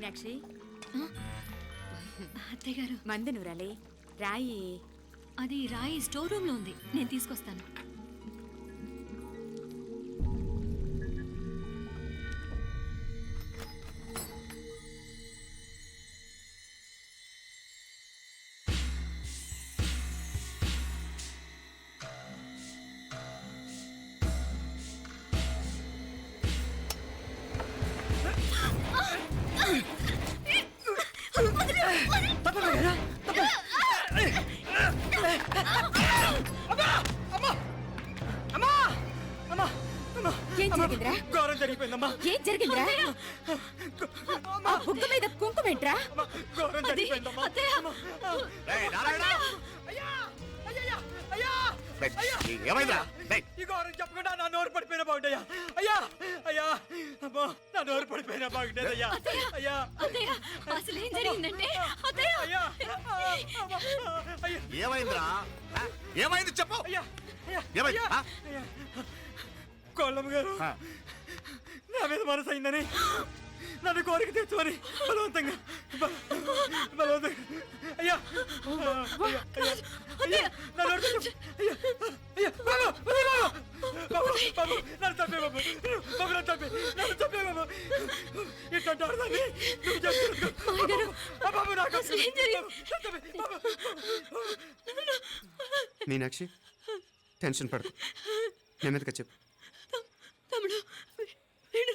మీనాక్షి. అత్తయ్య గారు. మందు నూరాలి. రాయి. అది రాయి స్టోర్ రూమ్లో ఉంది. నేను తీసుకొస్తాను. జరిగిపోయిందమ్మా ఏం జరిగిందిరా? ఆ బుగ్గ మీద కుంకుమేంట్రా అమ్మా, ఘోరం జరిగిపోయిందమ్మా రేయ్, నారాయణ! అయ్యా! అయ్యయ్యా, అయ్యా! రేయ్, అయ్యా! ఏమైందిరా? రేయ్. ఈ ఘోరం చెప్పకుండా నా నోరు పడిపోయిన బాగుంటాయా అయ్యా! అయ్యా! అమ్మా నా నోరు పడిపోయిన బాగుంటేది అయ్యా అయ్యా! అత్తయ్య! అసలు ఏం జరిగిందంటే? అత్తయ్య! అయ్యా! ఆ, అమ్మా, అయ్యా! ఏమైందిరా? ఆ? ఏమైంది చెప్పు! అయ్యా! అయ్యా? అయ్యా, ఆ? అయ్యా. కోళ్ళమ్మ గారు! ఆ. నా మీద మనసు అయిందని నన్ను కోరిక తెచ్చుకొని బలవంతంగా బల- బలవంతంగా అయ్యా అయ్యా, అయ్యా, అయ్యా. అయ్యా, అయ్యా, బాబు, బాబు. బాబు, బాబు, నన్ను చంపే బాబు. బాబు, నన్ను చంపే, నన్ను బాబు. నువ్వు చేస్తున్నావు. బాబు, నాకు? నన్ను. మీనాక్షి టెన్షన్ పడకు నెమ్మదిగా చెప్పు తమ్ముడు వీడు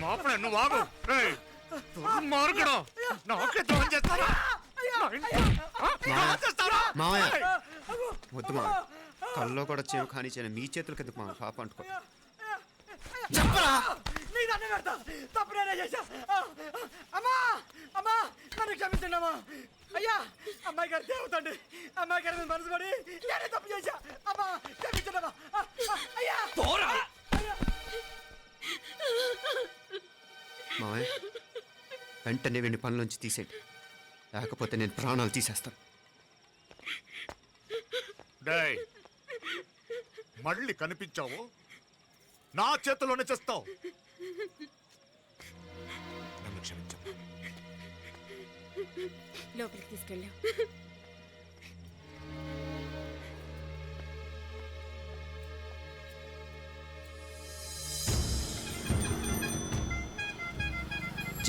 మాపడే నువ్వు ఆగు. రేయ్, దుర్మార్గుడు నాకే ద్రోహం చేస్తారా వద్దు మా కల్లో కూడా చేవు కాని చేయను. మీ చేతులకి ఎందుకు మా పాప అంటుకో. చెప్పరా? నీ దండ పెడతా తప్పు నేనే చేశా. ఆ, అమ్మా అమ్మా నన్ను క్షమించండి అమ్మా అయ్యా అమ్మాయి గారు దేవతండి అమ్మాయి గారి మీద మనసు పడి నేనే తప్పు చేశా. అమ్మా వెంటనే వీడిని పనిలోంచి తీసేయండి. లేకపోతే నేను ప్రాణాలు తీసేస్తాను. డేయ్, మళ్ళీ కనిపించావు? నా చేతిలోనే చేస్తావు. నన్ను క్షమించమ్మా. లోపలికి తీసుకెళ్ళాం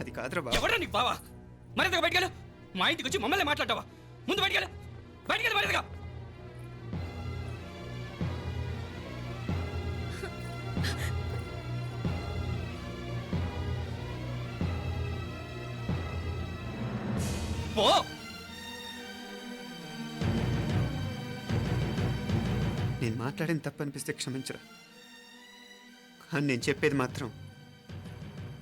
అది కాదురా బాబు. ఎవరా నీకు బావా? మరింతగా బయటకెళ్ళు మా ఇంటికి వచ్చి మమ్మల్ని మాట్లాడతావా? ముందు బయటకెళ్ళు బయటకెళ్ళు మరింతగా పో. నేను మాట్లాడిన తప్పు అనిపిస్తే క్షమించరా. కానీ నేను చెప్పేది మాత్రం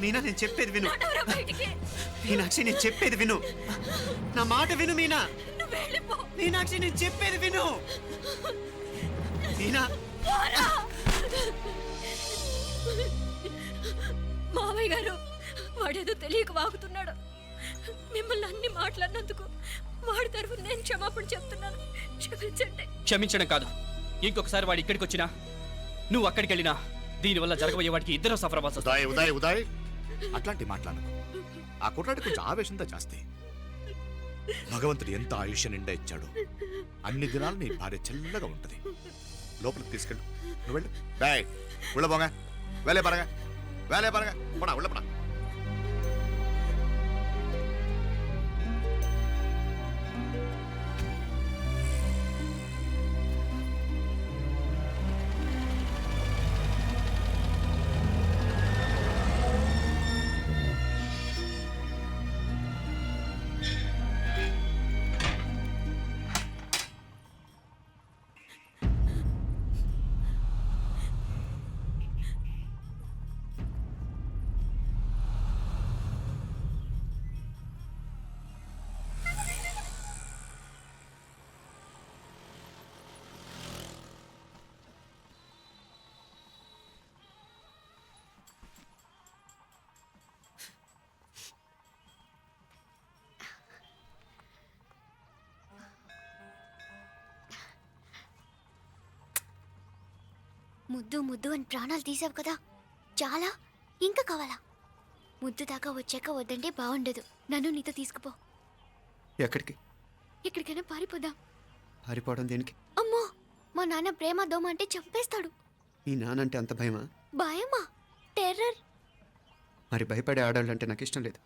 మీనా నేను చెప్పేది విను. మీనాక్షి నేను చెప్పేది విను. నా మాట విను మీనా. మీనాక్షి నేను చెప్పేది విను. మీనా. పోరా. మావయ్య గారు వాడేదో తెలియక వాగుతున్నాడు. మిమ్మల్ని అన్ని మాట్లాడినందుకు వాడి తరఫున నేను క్షమాపణ చెప్తున్నాను. క్షమించండి. క్షమించడం కాదు. ఇంకొకసారి వాడు ఇక్కడికి వచ్చినా నువ్వు అక్కడికి వెళ్ళినా దీనివల్ల జరగబోయే వాటికి ఇద్దరు సఫర్ ఉదయ్ ఉదయ్ ఉదయ్. అట్లాంటి మాట్లాడకు. ఆ కుట్రాడి కొంచెం ఆవేశంతో జాస్తి భగవంతుడు ఎంత ఆయుష్య నిండా ఇచ్చాడు. అన్ని దినాలు నీ భార్య చల్లగా ఉంటది. లోపలికి తీసుకెళ్ళు. నువ్వు వెళ్ళు. బాయ్ ఉళ్ళబోగా వేలే పరగా. వేలే పరగా. పడా ఉళ్ళపడా ముద్దు ముద్దు అని ప్రాణాలు తీసావు కదా. చాలా. ఇంకా కావాలా? ముద్దు దాకా వచ్చాక వద్దంటే బాగుండదు. నన్ను నీతో తీసుకుపో. ఎక్కడికి? ఎక్కడికైనా పారిపోదాం. పారిపోవడం దేనికి? అమ్మో! మా నాన్న ప్రేమ దోమ అంటే చంపేస్తాడు. మీ నానంటే అంత భయమా? భయమా? టెర్రర్. మరి భయపడే ఆడాలంటే నాకు ఇష్టం లేదు.